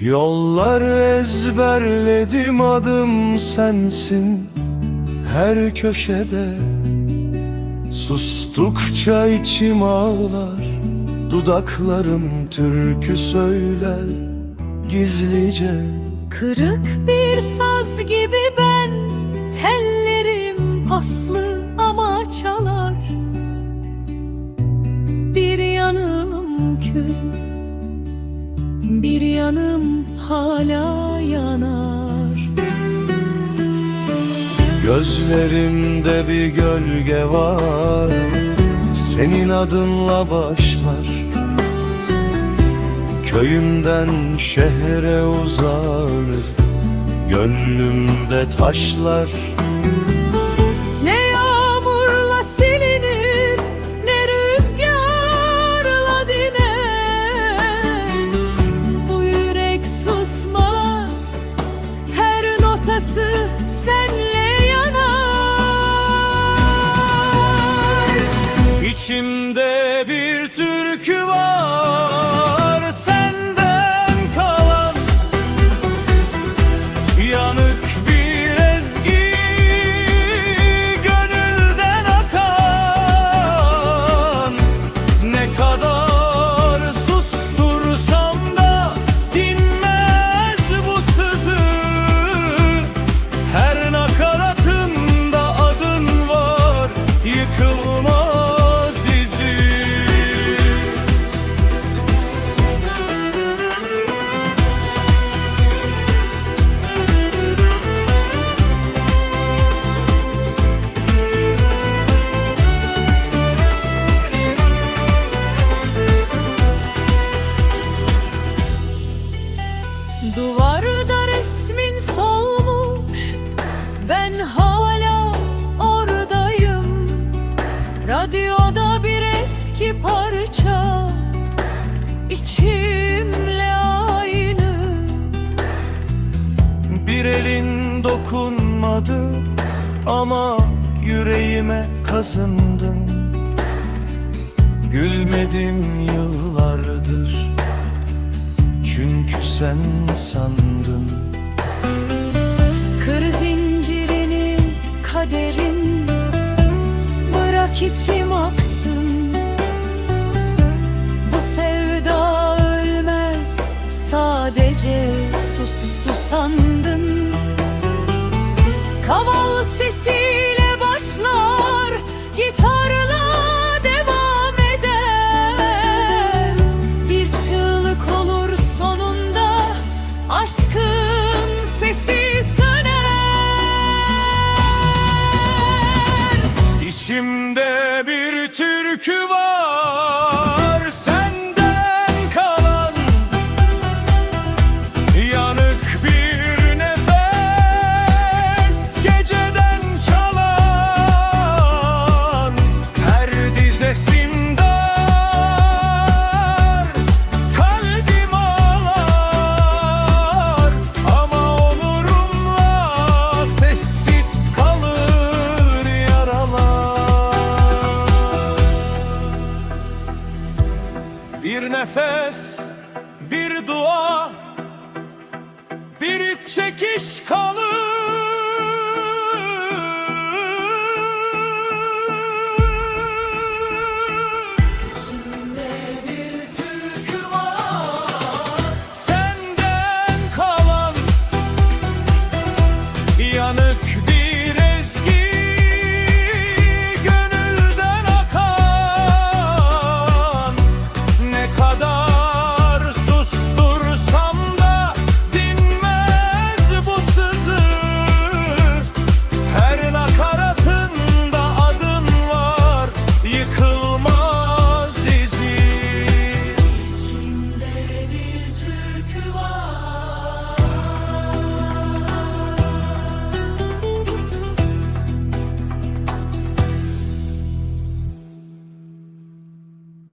Yollar ezberledim adım sensin. Her köşede Sustukça içim ağlar. Dudaklarım türkü söyler gizlice. Kırık bir saz gibi ben Tellerim paslı ama çalar. Bir yanım kül Bir yanım hala yanar. Gözlerimde bir gölge var. Senin adınla başlar Köyümden şehre uzanır Gönlümde taşlar dokunmadı ama yüreğime kazındın. Gülmedim yıllardır çünkü sen sandın. Kır zincirini kaderin Bırak içim aksın. Bu sevda ölmez Sadece sustu sandın nefes, bir dua, bir çekiş kalır